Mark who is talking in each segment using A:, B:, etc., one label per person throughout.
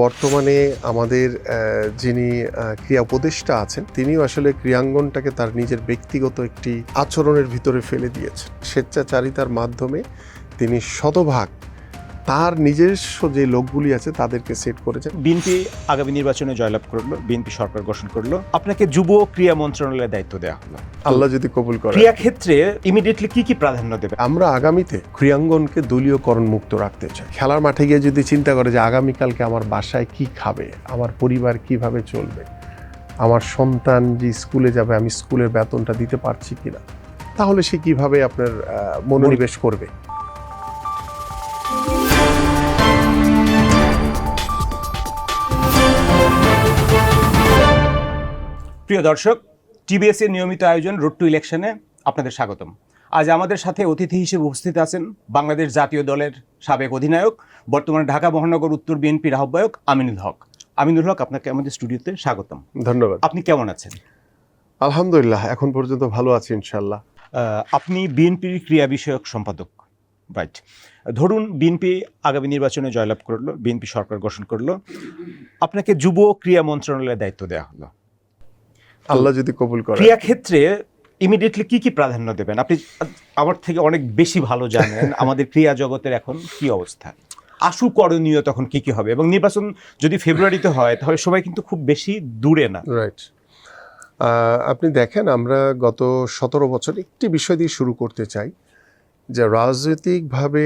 A: বর্তমানে আমাদের যিনি ক্রিয়া উপদেষ্টা আছেন, তিনিও আসলে ক্রিয়াঙ্গনটাকে তার নিজের ব্যক্তিগত একটি আচরণের ভিতরে ফেলে দিয়েছেন। স্বেচ্ছাচারিতার মাধ্যমে তিনি শতভাগ তার নিজস্ব যে লোকগুলি আছে তাদেরকে সেট করেছেন।
B: বিএনপি আগামী নির্বাচনে জয়লাভ করল বিএনপি সরকার গঠন করল। আপনাকে যুব ক্রিয়া মন্ত্রণালয়ের দায়িত্ব দেওয়া হলো।
A: আল্লাহ যদি কবুল করে
B: ক্রীড়া ক্ষেত্রে ইমিডিয়েটলি কি কি প্রাধান্য দেবে?
A: আমরা আগামীতে ক্রিয়াঙ্গনকে দলীয়করণ মুক্ত রাখতে চাই। খেলার মাঠে গিয়ে যদি চিন্তা করে যে আগামীকালকে আমার বাসায় কি খাবে আমার পরিবার কীভাবে চলবে আমার সন্তান যে স্কুলে যাবে আমি স্কুলের বেতনটা দিতে পারছি কিনা তাহলে সে কীভাবে আপনার মনোনিবেশ করবে?
B: প্রিয় দর্শক টিবিএস এর নিয়মিত আয়োজন রোড টু ইলেকশনে আপনাদের স্বাগতম। আজ আমাদের সাথে অতিথি হিসেবে উপস্থিত আছেন বাংলাদেশ জাতীয় দলের সাবেক অধিনায়ক বর্তমানে ঢাকা মহানগর উত্তর বিএনপির আহ্বায়ক আমিনুল হক। আমিনুল হক আপনাকে আমাদের স্টুডিওতে স্বাগতম।
A: ধন্যবাদ।
B: আপনি কেমন আছেন?
A: আলহামদুলিল্লাহ এখন পর্যন্ত ভালো আছি ইনশাল্লাহ
B: আহ, আপনি বিএনপির ক্রিয়া বিষয়ক সম্পাদক রাইট ধরুন বিএনপি আগামী নির্বাচনে জয়লাভ করল বিএনপি সরকার গঠন করল আপনাকে যুব ও ক্রীড়া মন্ত্রণালয়ের দায়িত্ব দেওয়া হলো।
A: আল্লাহ যদি কবুল করে
B: ক্রিয়া ক্ষেত্রে ইমিডিয়েটলি কি কি প্রাধান্য দেবেন? আপনি আমার থেকে অনেক বেশি ভালো জানেন আমাদের ক্রিয়া জগতের এখন কি অবস্থা। আশু করণীয় তখন কি কি হবে? এবং নির্বাচন যদি ফেব্রুয়ারিতে হয় তাহলে সবাই কিন্তু খুব বেশি দূরে না।
A: রাইট আপনি দেখেন আমরা গত সতেরো বছর একটি বিষয় দিয়ে শুরু করতে চাই যে রাজনৈতিকভাবে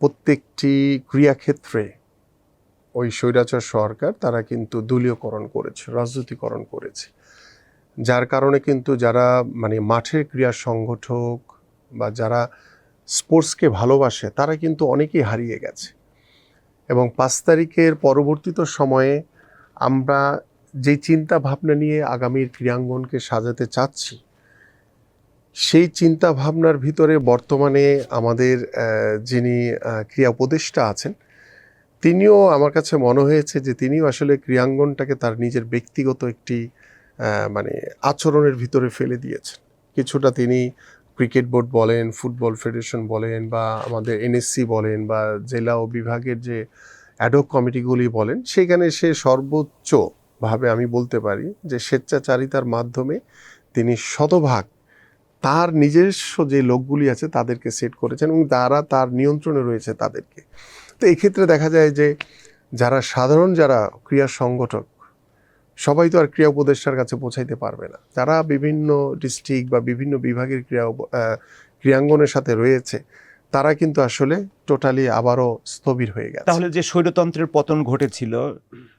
A: প্রত্যেকটি ক্রিয়াক্ষেত্রে ওই স্বৈরাচার সরকার তারা কিন্তু দলীয়করণ করেছে রাজনীতিকরণ করেছে। যার কারণে কিন্তু যারা মানে মাঠের ক্রীড়া সংগঠক বা যারা স্পোর্টসকে ভালোবাসে, তারা কিন্তু অনেকেই হারিয়ে গেছে। এবং পাঁচ তারিখের পরবর্তীত সময়ে আমরা যে চিন্তা ভাবনা নিয়ে আগামীর ক্রীড়াঙ্গনকে সাজাতে চাচ্ছি, সেই চিন্তা ভাবনার ভিতরে বর্তমানে আমাদের যিনি ক্রিয়া উপদেষ্টা আছেন, তিনিও আমার কাছে মনে হয়েছে যে তিনিও আসলে ক্রীড়াঙ্গনটাকে তার নিজের ব্যক্তিগত একটি মানে আচরণের ভিতরে ফেলে দিয়েছেন। কিছুটা তিনি ক্রিকেট বোর্ড বলেন, ফুটবল ফেডারেশন বলেন বা আমাদের এনএসসি বলেন বা জেলা ও বিভাগের যে অ্যাডক কমিটিগুলি বলেন, সেখানে সে সর্বোচ্চ ভাবে আমি বলতে পারি যে স্বেচ্ছাচারিতার মাধ্যমে তিনি শতভাগ তার নিজস্ব যে লোকগুলি আছে তাদেরকে সেট করেছেন এবং তারা তার নিয়ন্ত্রণে রয়েছে তাদেরকে। তো এক্ষেত্রে দেখা যায় যে যারা সাধারণ যারা ক্রিয়া সংগঠক সবাই তো আর ক্রিয়া উপদেষ্টার কাছে পৌঁছাইতে পারবে না। যারা বিভিন্ন ডিস্ট্রিক্ট বা বিভিন্ন বিভাগের ক্রিয়া ক্রিয়াঙ্গনের সাথে রয়েছে। তারা কিন্তু আসলে টোটালি আবারও স্থবির হয়ে গেছে।
B: তাহলে যে স্বৈরতন্ত্রের পতন ঘটেছিল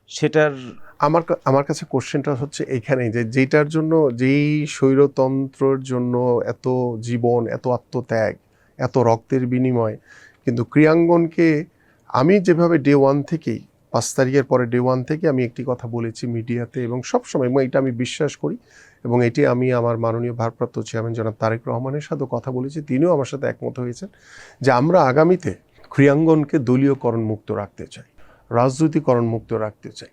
B: সেটার
A: আমার আমার কাছে কোশ্চেনটা হচ্ছে এইখানেই যে যেটার জন্য যেই স্বৈরতন্ত্রের জন্য এত জীবন এত আত্মত্যাগ এত রক্তের বিনিময় কিন্তু ক্রিয়াঙ্গনকে আমি যেভাবে ডে ওয়ান থেকেই পাঁচ তারিখের পরে ডে ওয়ান থেকে আমি একটি কথা বলেছি মিডিয়াতে এবং সবসময় এবং এটা আমি বিশ্বাস করি এবং এটি আমি আমার মাননীয় ভারপ্রাপ্ত চেয়ারম্যান জনাব তারেক রহমানের সাথেও কথা বলেছি। তিনিও আমার সাথে একমত হয়েছেন যে আমরা আগামীতে ক্রিয়াঙ্গনকে দলীয়করণ মুক্ত রাখতে চাই রাজনৈতিকরণ মুক্ত রাখতে চাই।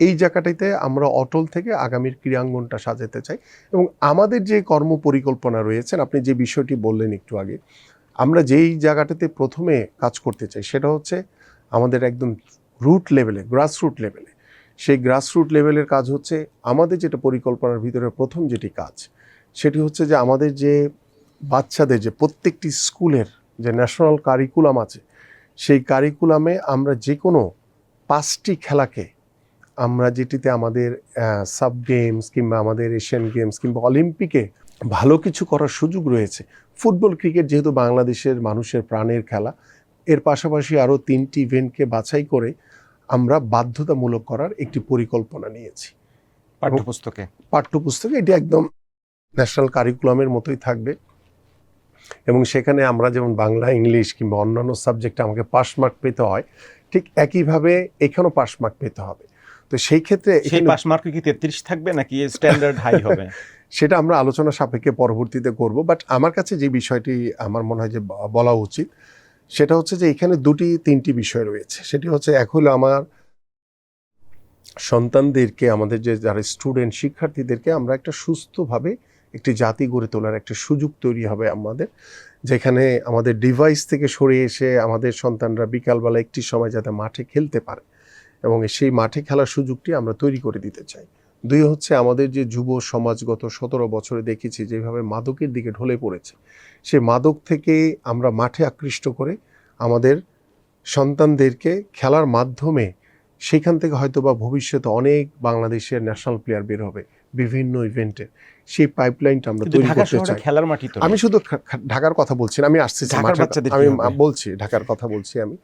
A: এই জায়গাটাতে আমরা অটল থেকে আগামীর ক্রীড়াঙ্গনটা সাজাতে চাই এবং আমাদের যে কর্ম পরিকল্পনা রয়েছেন, আপনি যে বিষয়টি বললেন একটু আগে, আমরা যেই জায়গাটাতে প্রথমে কাজ করতে চাই সেটা হচ্ছে আমাদের একদম রুট লেভেলে গ্রাসরুট লেভেলে সেই গ্রাসরুট লেভেলের কাজ হচ্ছে আমাদের যেটা পরিকল্পনার ভিতরে প্রথম যেটি কাজ, সেটি হচ্ছে যে আমাদের যে বাচ্চাদের যে প্রত্যেকটি স্কুলের যে ন্যাশনাল কারিকুলাম আছে, সেই কারিকুলামে আমরা যে কোনো পাঁচটি খেলাকে আমরা যেটিতে আমাদের সাব গেমস কিংবা আমাদের এশিয়ান গেমস কিংবা অলিম্পিকে ভালো কিছু করার সুযোগ রয়েছে। ফুটবল ক্রিকেট যেহেতু বাংলাদেশের মানুষের প্রাণের খেলা এর পাশাপাশি আরও তিনটি ইভেন্টকে বাছাই করে আমরা বাধ্যতামূলক করার একটি পরিকল্পনা নিয়েছি।
B: পাঠ্যপুস্তকে?
A: পাঠ্যপুস্তকে এটি একদম ন্যাশনাল কারিকুলামের মতোই থাকবে। এবং সেখানে আমরা যেমন বাংলা ইংলিশ কিংবা অন্যান্য সাবজেক্টে আমাকে পাস মার্ক পেতে হয় ঠিক একইভাবে এখানেও পাস মার্ক পেতে হবে। তো সেই ক্ষেত্রে
B: সেই
A: এখানে-
B: পাস মার্কে কি তেত্রিশ থাকবে নাকি স্ট্যান্ডার্ড হাই হবে?
A: সেটা আমরা আলোচনা সাপেক্ষে পরবর্তীতে করব বাট আমার কাছে যে বিষয়টি আমার মনে হয় যে বলা উচিত সেটা হচ্ছে যে এখানে দুটি, তিনটি বিষয় রয়েছে। সেটি হচ্ছে এক হলো আমার সন্তানদেরকে, আমাদের যে যারা স্টুডেন্ট শিক্ষার্থীদেরকে আমরা একটা সুস্থভাবে একটি জাতি গড়ে তোলার একটা সুযোগ তৈরি হবে আমাদের, যেখানে আমাদের ডিভাইস থেকে সরে এসে আমাদের সন্তানরা বিকালবেলা একটি সময় যাতে মাঠে খেলতে পারে এবং সেই মাঠে খেলার সুযোগটি আমরা তৈরি করে দিতে চাই। দুই হচ্ছে আমাদের যে যুব সমাজ গত সতেরো বছরে দেখেছি যেভাবে মাদকের দিকে ঢলে পড়েছে সে মাদক থেকে আমরা মাঠে আকৃষ্ট করে আমাদের সন্তানদেরকে খেলার মাধ্যমে সেখান থেকে হয়তো বা ভবিষ্যতে অনেক বাংলাদেশের ন্যাশনাল প্লেয়ার বের হবে বিভিন্ন ইভেন্টে সেই পাইপলাইনটা আমরা তৈরি করতে চাই।
B: খেলার মাটি
A: আমি শুধু ঢাকার কথা বলছি না, আমি আসছি আমি বলছি ঢাকার কথা বলছি আমি।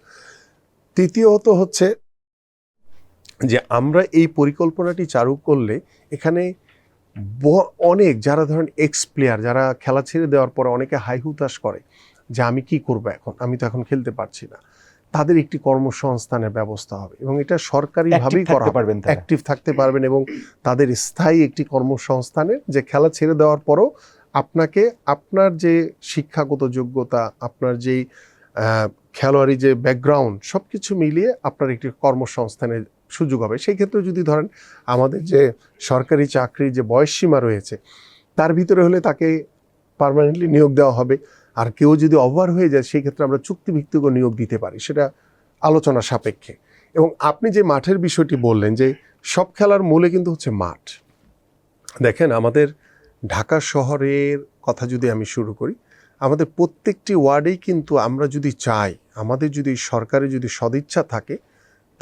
A: তৃতীয়ত হচ্ছে যে আমরা এই পরিকল্পনাটি চালু করলে এখানে ব- অনেক যারা ধরেন এক্স প্লেয়ার যারা খেলা ছেড়ে দেওয়ার পরে অনেকে হাই হুতাশ করে যে আমি কি করব এখন? আমি তো এখন খেলতে পারছি না। তাদের একটি কর্মসংস্থানের ব্যবস্থা হবে এবং এটা সরকারিভাবেই করা
B: পারবেন
A: অ্যাক্টিভ থাকতে পারবেন এবং তাদের স্থায়ী একটি কর্মসংস্থানের যে খেলা ছেড়ে দেওয়ার পরও আপনাকে আপনার যে শিক্ষাগত যোগ্যতা আপনার যেই খেলোয়াড়ি যে ব্যাকগ্রাউন্ড সব কিছু মিলিয়ে আপনার একটি কর্মসংস্থানের সুযোগ হবে। সেই ক্ষেত্রে যদি ধরেন আমাদের যে সরকারি চাকরির যে বয়সসীমা রয়েছে, তার ভিতরে হলে তাকে পার্মানেন্টলি নিয়োগ দেওয়া হবে। আর কেউ যদি ওভার হয়ে যায়, সেই ক্ষেত্রে আমরা চুক্তিভিত্তিক নিয়োগ দিতে পারি, সেটা আলোচনা সাপেক্ষে। এবং আপনি যে মাঠের বিষয়টি বললেন যে সব খেলার মূলে কিন্তু হচ্ছে মাঠ। দেখেন, আমাদের ঢাকা শহরের কথা যদি আমি শুরু করি, আমাদের প্রত্যেকটি ওয়ার্ডেই কিন্তু আমরা যদি চাই, আমাদের যদি সরকারের যদি সদিচ্ছা থাকে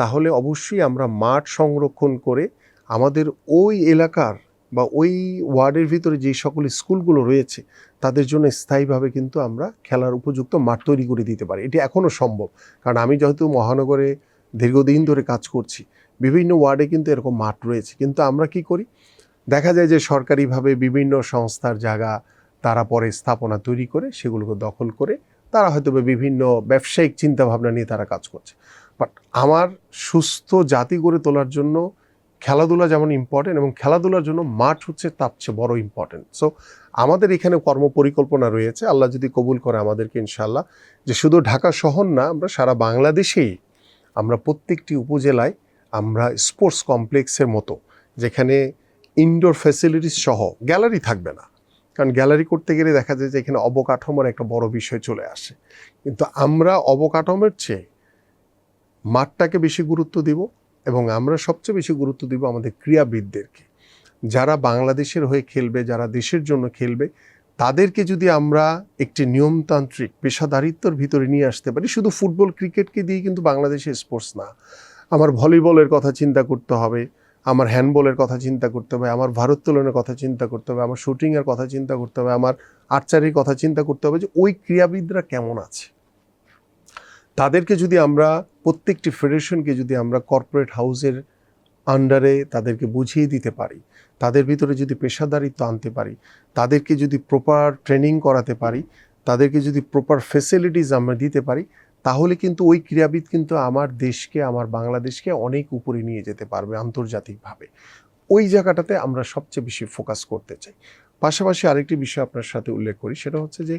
A: তাহলে অবশ্যই আমরা মাঠ সংরক্ষণ করে আমাদের ওই এলাকার বা ওই ওয়ার্ডের ভিতরে যে সকল স্কুলগুলো রয়েছে, তাদের জন্য স্থায়ীভাবে কিন্তু আমরা খেলার উপযুক্ত মাঠ তৈরি করে দিতে পারি। এটি এখনও সম্ভব। কারণ আমি যেহেতু মহানগরে দীর্ঘদিন ধরে কাজ করছি, বিভিন্ন ওয়ার্ডে কিন্তু এরকম মাঠ রয়েছে। কিন্তু আমরা কি করি? দেখা যায় যে সরকারিভাবে বিভিন্ন সংস্থার জায়গা তারা পরে স্থাপনা তৈরি করে, সেগুলোকে দখল করে তারা হয়তো বিভিন্ন ব্যবসায়িক চিন্তাভাবনা নিয়ে তারা কাজ করছে। বাট আমার সুস্থ জাতি গড়ে তোলার জন্য খেলাধুলা যেমন ইম্পর্টেন্ট এবং খেলাধুলার জন্য মাঠ হচ্ছে তার চেয়ে বড় ইম্পর্টেন্ট সো আমাদের এখানে কর্ম পরিকল্পনা রয়েছে। আল্লাহ যদি কবুল করে আমাদেরকে ইনশাল্লাহ যে শুধু ঢাকা শহর না, আমরা সারা বাংলাদেশেই আমরা প্রত্যেকটি উপজেলায় আমরা স্পোর্টস কমপ্লেক্সের মতো, যেখানে ইনডোর ফ্যাসিলিটিস সহ গ্যালারি থাকবে না। কারণ গ্যালারি করতে গেলে দেখা যায় যে এখানে অবকাঠামোর একটা বড় বিষয় চলে আসে। কিন্তু আমরা অবকাঠামোর চেয়ে মাঠটাকে বেশি গুরুত্ব দিব এবং আমরা সবচেয়ে বেশি গুরুত্ব দিব আমাদের ক্রীড়াবিদদেরকে। যারা বাংলাদেশের হয়ে খেলবে, যারা দেশের জন্য খেলবে, তাদেরকে যদি আমরা একটি নিয়মতান্ত্রিক, পেশাদারিত্বর ভিতরে নিয়ে আসতে পারি, শুধু ফুটবল, ক্রিকেটকে দিয়ে কিন্তু বাংলাদেশের স্পোর্টস না। আমার ভলিবলের কথা চিন্তা করতে হবে, আমার হ্যান্ডবলের কথা চিন্তা করতে হবে, আমার ভারোত্তোলনের কথা চিন্তা করতে হবে, আমার শুটিংয়ের কথা চিন্তা করতে হবে, আমার আর্চারির কথা চিন্তা করতে হবে যে ওই ক্রীড়াবিদরা কেমন আছে। তাদেরকে যদি আমরা প্রত্যেকটি ফেডারেশনকে যদি আমরা কর্পোরেট হাউসের আন্ডারে তাদেরকে বুঝিয়ে দিতে পারি, তাদের ভিতরে যদি পেশাদারিত্ব আনতে পারি, তাদেরকে যদি প্রপার ট্রেনিং করাতে পারি, তাদেরকে যদি প্রপার ফেসিলিটিস আমরা দিতে পারি, তাহলে কিন্তু ওই ক্রীড়াবিদ কিন্তু আমার দেশকে, আমার বাংলাদেশকে অনেক উপরে নিয়ে যেতে পারবে আন্তর্জাতিকভাবে। ওই জায়গাটাতে আমরা সবচেয়ে বেশি ফোকাস করতে চাই। পাশাপাশি আরেকটি বিষয় আপনার সাথে উল্লেখ করি, সেটা হচ্ছে যে,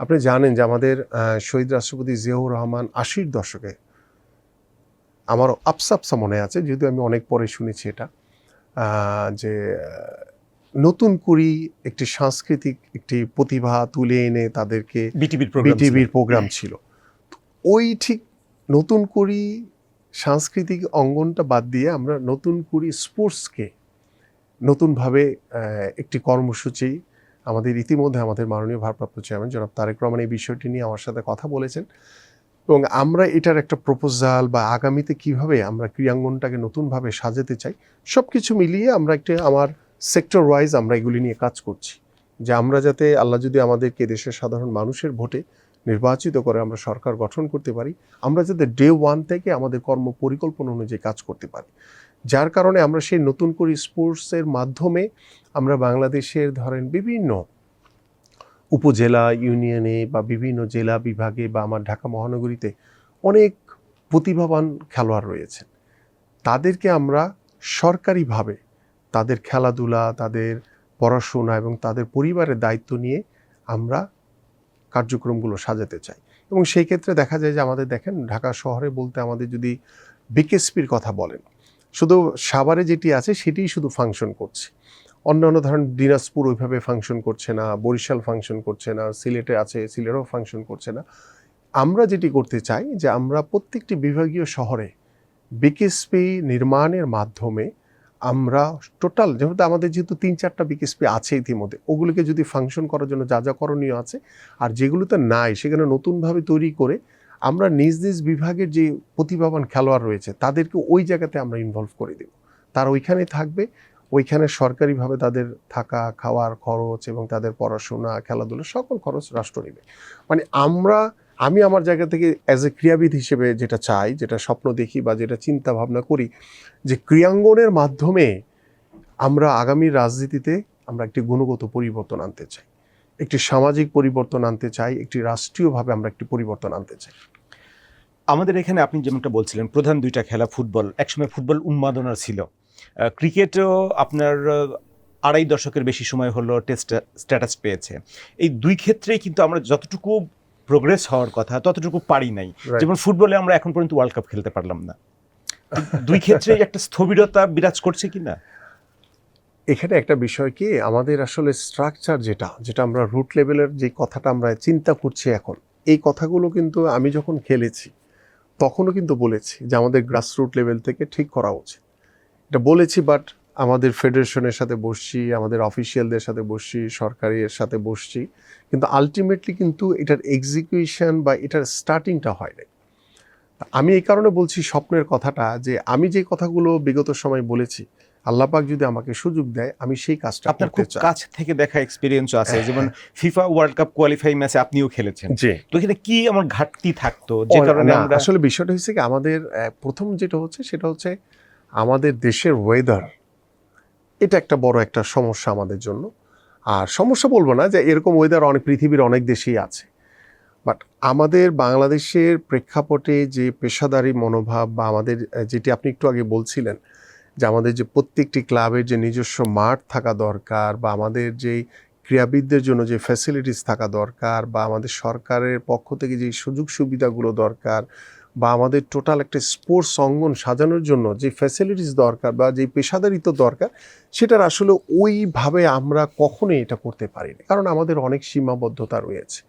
A: আপনি জানেন যে আমাদের শহীদ রাষ্ট্রপতি জিয়াউর রহমান আশির দশকে আমার আপসা আপসা মনে আছে যদিও আমি অনেক পরে শুনেছি এটা যে নতুন করি একটি সাংস্কৃতিক একটি প্রতিভা তুলে এনে তাদেরকে
B: বিটিভির প্রোগ্রাম
A: ছিল। ওই ঠিক নতুন করি সাংস্কৃতিক অঙ্গনটা বাদ দিয়ে আমরা নতুন করি স্পোর্টসকে নতুনভাবে একটি কর্মসূচি আমাদের ইতিমধ্যে আমাদের মাননীয় ভারপ্রাপ্ত চেয়ারম্যান জনাব তারেক রহমান এই বিষয়টি নিয়ে আমার সাথে কথা বলেছেন। এবং আমরা এটার একটা প্রপোজাল বা আগামীতে কীভাবে আমরা ক্রিয়াঙ্গনটাকে নতুনভাবে সাজাতে চাই সব কিছু মিলিয়ে আমরা একটা আমার সেক্টর ওয়াইজ আমরা এগুলি নিয়ে কাজ করছি। যে আমরা যাতে আল্লাহ যদি আমাদেরকে দেশের সাধারণ মানুষের ভোটে নির্বাচিত করে আমরা সরকার গঠন করতে পারি, আমরা যাতে ডে ওয়ান থেকে আমাদের কর্ম পরিকল্পনা অনুযায়ী কাজ করতে পারি। যার কারণে আমরা সেই নতুন করে স্পোর্টসের মাধ্যমে আমরা বাংলাদেশের ধরেন বিভিন্ন উপজেলা, ইউনিয়নে বা বিভিন্ন জেলা বিভাগে বা আমার ঢাকা মহানগরীতে অনেক প্রতিভাবান খেলোয়াড় রয়েছেন। তাদেরকে আমরা সরকারিভাবে তাদের খেলাধুলা, তাদের পড়াশোনা এবং তাদের পরিবারের দায়িত্ব নিয়ে আমরা কার্যক্রমগুলো সাজাতে চাই। এবং সেই ক্ষেত্রে দেখা যায় যে আমাদের দেখেন ঢাকা শহরে বলতে আমাদের যদি বিকেএসপির কথা বলেন, শুধু সাভারে যেটি আছে সেটিই শুধু ফাংশন করছে। অন্যান্য ধরেন দিনাজপুর ওইভাবে ফাংশন করছে না, বরিশাল ফাংশন করছে না, সিলেটে আছে, সিলেটও ফাংশন করছে না। আমরা যেটি করতে চাই যে আমরা প্রত্যেকটি বিভাগীয় শহরে বিকেএসপি নির্মাণের মাধ্যমে আমরা টোটাল যেহেতু আমাদের যেহেতু তিন চারটা বিকেএসপি আছে ইতিমধ্যে, ওগুলোকে যদি ফাংশন করার জন্য যা যা করণীয় আছে, আর যেগুলোতে নাই, সেখানে নতুনভাবে তৈরি করে আমরা নিজ নিজ বিভাগের যে প্রতিভাবান খেলোয়াড় রয়েছে, তাদেরকে ওই জায়গাতে আমরা ইনভলভ করে দেব। তারা ওইখানে থাকবে ওইখানে সরকারিভাবে তাদের থাকা, খাওয়ার খরচ এবং তাদের পড়াশোনা, খেলাধুলা সকল খরচ রাষ্ট্র নেবে। মানে আমরা, আমি আমার জায়গা থেকে অ্যাজ এ ক্রীড়াবিদ হিসেবে যেটা চাই, যেটা স্বপ্ন দেখি বা যেটা চিন্তা ভাবনা করি, যে ক্রীড়াঙ্গনের মাধ্যমে আমরা আগামী রাজনীতিতে আমরা একটি গুণগত পরিবর্তন আনতে চাই। একটি সামাজিক পরিবর্তন আনতে চাই, একটি রাষ্ট্রীয়ভাবে আমরা একটি পরিবর্তন আনতে চাই।
B: আমাদের এখানে আপনি যেমনটা বলছিলেন, প্রধান দুইটা খেলা, ফুটবল। একসময় ফুটবল উন্মাদনা ছিল। ক্রিকেটও আপনার আড়াই দশকের বেশি সময় হলো টেস্ট স্ট্যাটাস পেয়েছে। এই দুই ক্ষেত্রেই কিন্তু আমরা যতটুকু প্রোগ্রেস হওয়ার কথা ততটুকু পারি নাই। যেমন ফুটবলে আমরা এখন পর্যন্ত ওয়ার্ল্ড কাপ খেলতে পারলাম না। দুই ক্ষেত্রেই একটা স্থবিরতা বিরাজ করছে কি না?
A: এখানে একটা বিষয় কি আমাদের আসলে স্ট্রাকচার যেটা যেটা আমরা রুট লেভেলের যে কথাটা আমরা চিন্তা করছি এখন এই কথাগুলো কিন্তু আমি যখন খেলেছি তখনও কিন্তু বলেছি যে আমাদের গ্রাসরুট লেভেল থেকে ঠিক করা উচিত। এটা বলেছি বাট আমাদের ফেডারেশনের সাথে বসছি আমাদের অফিসিয়ালদের সাথে বসছি সরকারের সাথে বসছি। কিন্তু আলটিমেটলি কিন্তু এটার এক্সিকিউশন বা এটার স্টার্টিংটা হয় নাই। আমি এই কারণে বলছি স্বপ্নের কথাটা যে আমি যে কথাগুলো বিগত সময় বলেছি আল্লাপাক যদি আমাকে সুযোগ দেয় আমি সেই কাজটা
B: আপনার খুব কাছ থেকে দেখা এক্সপিরিয়েন্স আছে যেমন ফিফা ওয়ার্ল্ড কাপ কোয়ালিফাই ম্যাচে আপনিও খেলেছেন। তো এখানে কি আমার ঘাটতি থাকতো যে কারণে আমরা
A: আসলে বিষয়টা হচ্ছে কি আমাদের প্রথম যেটা হচ্ছে সেটা হচ্ছে আমাদের দেশের ওয়েদার এটা একটা বড় একটা সমস্যা আমাদের জন্য। আর সমস্যা বলব না যে এরকম ওয়েদার অনেক পৃথিবীর অনেক দেশেই আছে। বাট আমাদের বাংলাদেশের প্রেক্ষাপটে যে পেশাদারি মনোভাব বা আমাদের, যেটি আপনি একটু আগে বলছিলেন, যে আমাদের যে প্রত্যেকটি ক্লাবের যে নিজস্ব মাঠ থাকা দরকার বা আমাদের যেই ক্রীড়াবিদদের জন্য যে ফ্যাসিলিটিস থাকা দরকার বা আমাদের সরকারের পক্ষ থেকে যে সুযোগ সুবিধাগুলো দরকার বা আমাদের টোটাল একটা স্পোর্টস অঙ্গন সাজানোর জন্য যে ফ্যাসিলিটিস দরকার বা যে পেশাদারিত্ব দরকার, সেটার আসলে ওইভাবে আমরা কখনোই এটা করতে পারি না কারণ আমাদের অনেক সীমাবদ্ধতা রয়েছে।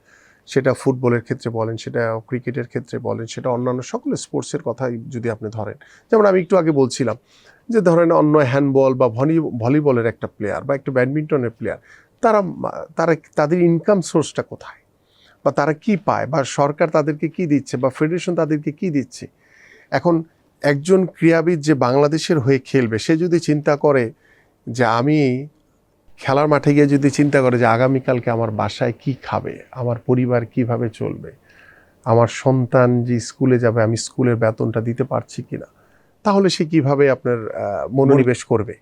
A: সেটা ফুটবলের ক্ষেত্রে বলেন, সেটা ক্রিকেটের ক্ষেত্রে বলেন, সেটা অন্যান্য সকল স্পোর্টসের কথাই যদি আপনি ধরেন। যেমন আমি একটু আগে বলছিলাম যে ধরেন অন্য হ্যান্ডবল বা ভলি ভলিবলের একটা প্লেয়ার বা একটা ব্যাডমিন্টনের প্লেয়ার তারা তারা, তাদের ইনকাম সোর্সটা কোথায়? বা তারা কি পায় বা সরকার তাদেরকে কি দিচ্ছে বা ফেডারেশন তাদেরকে কি দিচ্ছে? এখন একজন ক্রীড়াবিদ যে বাংলাদেশের হয়ে খেলবে, সে যদি চিন্তা করে যে আমি খেলার মাঠে গিয়ে যদি চিন্তা করে যে আগামীকালকে আমার বাসায় কি খাবে, আমার পরিবার কীভাবে চলবে, আমার সন্তান যে স্কুলে যাবে, আমি স্কুলের বেতনটা দিতে পারছি কি না তাহলে সে কীভাবে আপনার মনোনিবেশ করবে?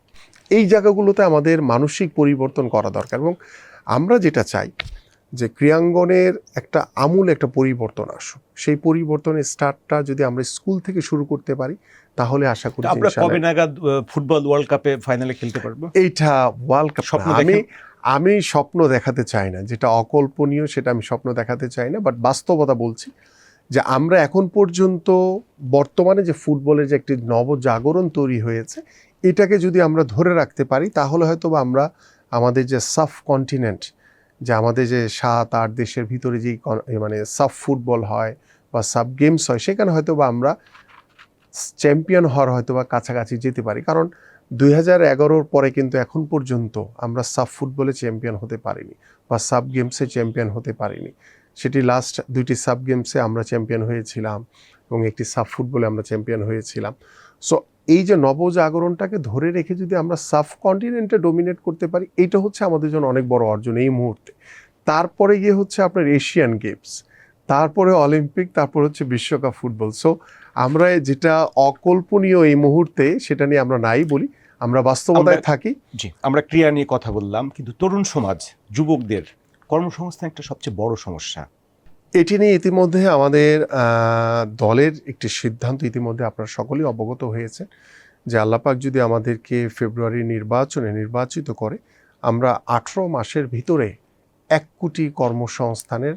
A: এই জায়গাগুলোতে আমাদের মানসিক পরিবর্তন করা দরকার এবং আমরা যেটা চাই যে ক্রিয়াঙ্গনের একটা আমূল একটা পরিবর্তন আসুক। সেই পরিবর্তনের স্টার্টটা যদি আমরা স্কুল থেকে শুরু করতে পারি তাহলে আশা করি
B: আমরা কবে নাগাদ ফুটবল ওয়ার্ল্ড কাপে ফাইনালে খেলতে পারব?
A: এইটা ওয়ার্ল্ড কাপ
B: স্বপ্ন
A: আমি আমি স্বপ্ন দেখাতে চাই না। যেটা অকল্পনীয় সেটা আমি স্বপ্ন দেখাতে চাই না। বাট বাস্তবতা বলছি যে আমরা এখন পর্যন্ত বর্তমানে যে ফুটবলের যে একটি নবজাগরণ তৈরি হয়েছে এটাকে যদি আমরা ধরে রাখতে পারি তাহলে হয়তো বা আমরা আমাদের যে সাফ কন্টিনেন্ট যে আমাদের যে সাত, আট দেশের ভিতরে যেই মানে সাব ফুটবল হয় বা সাব গেমস হয়, সেখানে হয়তো বা আমরা চ্যাম্পিয়ন হওয়ার হয়তো বা কাছাকাছি যেতে পারি। কারণ দুই হাজার এগারোর পরে কিন্তু এখন পর্যন্ত আমরা সাব ফুটবলে চ্যাম্পিয়ন হতে পারিনি বা সাব গেমসে চ্যাম্পিয়ন হতে পারিনি। সেটি লাস্ট দুইটি সাব গেমসে আমরা চ্যাম্পিয়ন হয়েছিলাম এবং একটি সাব ফুটবলে আমরা চ্যাম্পিয়ন হয়েছিলাম। সো এই যে নবজাগরণটাকে ধরে রেখে যদি আমরা সাব কন্টিনেন্টে ডোমিনেট করতে পারি এটা হচ্ছে আমাদের জন্য অনেক বড় অর্জন এই মুহূর্তে। তারপরে গিয়ে হচ্ছে আপনার এশিয়ান গেমস তারপরে অলিম্পিক তারপর হচ্ছে বিশ্বকাপ ফুটবল। সো আমরা যেটা অকল্পনীয় এই মুহূর্তে সেটা নিয়ে আমরা নাই বলি আমরা বাস্তবতায় থাকি।
B: জি আমরা ক্রিয়া নিয়ে কথা বললাম কিন্তু তরুণ সমাজ যুবকদের কর্মসংস্থান একটা সবচেয়ে বড় সমস্যা।
A: এটি নিয়ে ইতিমধ্যে আমাদের দলের একটি সিদ্ধান্ত ইতিমধ্যে আপনারা সকলেই অবগত হয়েছে যে আল্লাপাক যদি আমাদেরকে ফেব্রুয়ারি নির্বাচনে নির্বাচিত করে, আমরা আঠেরো মাসের ভিতরে এক কোটি কর্মসংস্থানের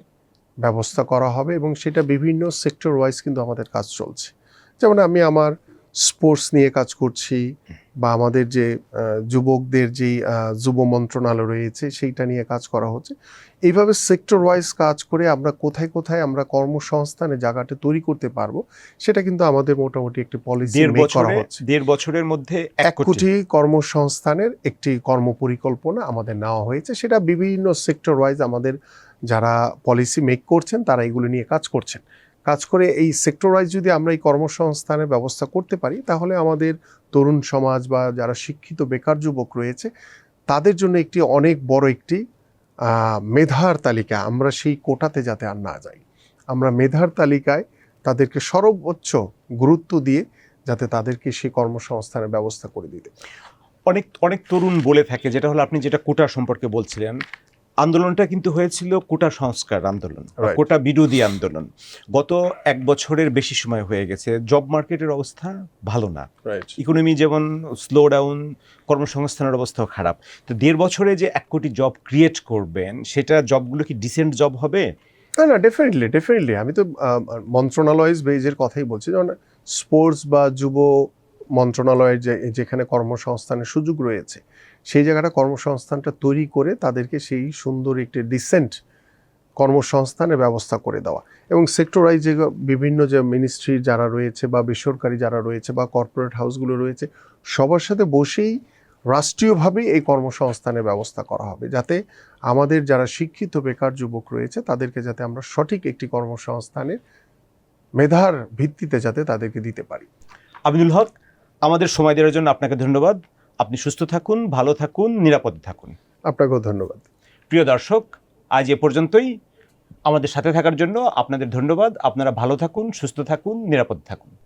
A: ব্যবস্থা করা হবে এবং সেটা বিভিন্ন সেক্টর ওয়াইজ কিন্তু আমাদের কাজ চলছে। যেমন আমি আমার স্পোর্টস নিয়ে কাজ করছি বা আমাদের যে যুবকদের আহ, যুব মন্ত্রণালয় রয়েছে সেইটা নিয়ে কাজ করা হচ্ছে। এইভাবে সেক্টর ওয়াইজ কাজ করে আমরা কোথায় কোথায় আমরা কর্মসংস্থানে জায়গাটা তৈরি করতে পারব সেটা কিন্তু আমাদের মোটামুটি একটি পলিসি করা হচ্ছে।
B: দেড় বছরের মধ্যে
A: এক কোটি। কর্মসংস্থানের একটি কর্মপরিকল্পনা আমাদের নেওয়া হয়েছে সেটা বিভিন্ন সেক্টর ওয়াইজ আমাদের যারা পলিসি মেক করছেন তারা এগুলো নিয়ে কাজ করছেন। কাজ করে এই সেক্টর ওয়াইজ যদি আমরা এই কর্মসংস্থানের ব্যবস্থা করতে পারি, তাহলে আমাদের তরুণ সমাজ বা যারা শিক্ষিত বেকার যুবক রয়েছে, তাদের জন্য একটি অনেক বড় একটি মেধার তালিকা আমরা সেই কোটাতে যাতে আর না যাই। আমরা মেধার তালিকায় তাদেরকে সর্বোচ্চ গুরুত্ব দিয়ে যাতে তাদেরকে সেই কর্মসংস্থানের ব্যবস্থা করে দিতে
B: অনেক অনেক তরুণ বলে থাকে, যেটা হলো আপনি যেটা কোটা সম্পর্কে বলছিলেন আন্দোলনটা কিন্তু হয়েছিল কোটা সংস্কার আন্দোলন কোটা বিরোধী আন্দোলন। গত এক বছরের বেশি সময় হয়ে গেছে। জব মার্কেটের অবস্থা ভালো না। ইকোনমি যেমন স্লো ডাউন কর্মসংস্থানের অবস্থাও খারাপ। তো দেড় বছরে যে এক কোটি জব ক্রিয়েট করবেন সেটা জবগুলো কি ডিসেন্ট জব হবে?
A: না না ডেফিনেটলি ডেফিনেটলি আমি তো মন্ত্রণালয় বেজের কথাই বলছি। যেমন স্পোর্টস বা যুব মন্ত্রণালয়ের যে যেখানে কর্মসংস্থানের সুযোগ রয়েছে সেই জায়গাটা কর্মসংস্থানটা তৈরি করে তাদেরকে সেই সুন্দর একটি ডিসেন্ট কর্মসংস্থানের ব্যবস্থা করে দেওয়া। এবং সেক্টরাইজ যে বিভিন্ন যে মিনিস্ট্রি যারা রয়েছে বা বেসরকারি যারা রয়েছে বা কর্পোরেট হাউসগুলো রয়েছে, সবার সাথে বসেই রাষ্ট্রীয়ভাবে এই কর্মসংস্থানের ব্যবস্থা করা হবে। যাতে আমাদের যারা শিক্ষিত বেকার যুবক রয়েছে, তাদেরকে যাতে আমরা সঠিক একটি কর্মসংস্থানের মেধার ভিত্তিতে যাতে তাদেরকে দিতে পারি।
B: আমিনুল হক, আমাদের সময় দেওয়ার জন্য আপনাকে ধন্যবাদ। আপনি সুস্থ থাকুন ভালো থাকুন নিরাপদে থাকুন।
A: আপনাকেও ধন্যবাদ।
B: প্রিয় দর্শক আজ এ পর্যন্তই। আমাদের সাথে থাকার জন্য আপনাদের ধন্যবাদ। আপনারা ভালো থাকুন সুস্থ থাকুন নিরাপদ থাকুন।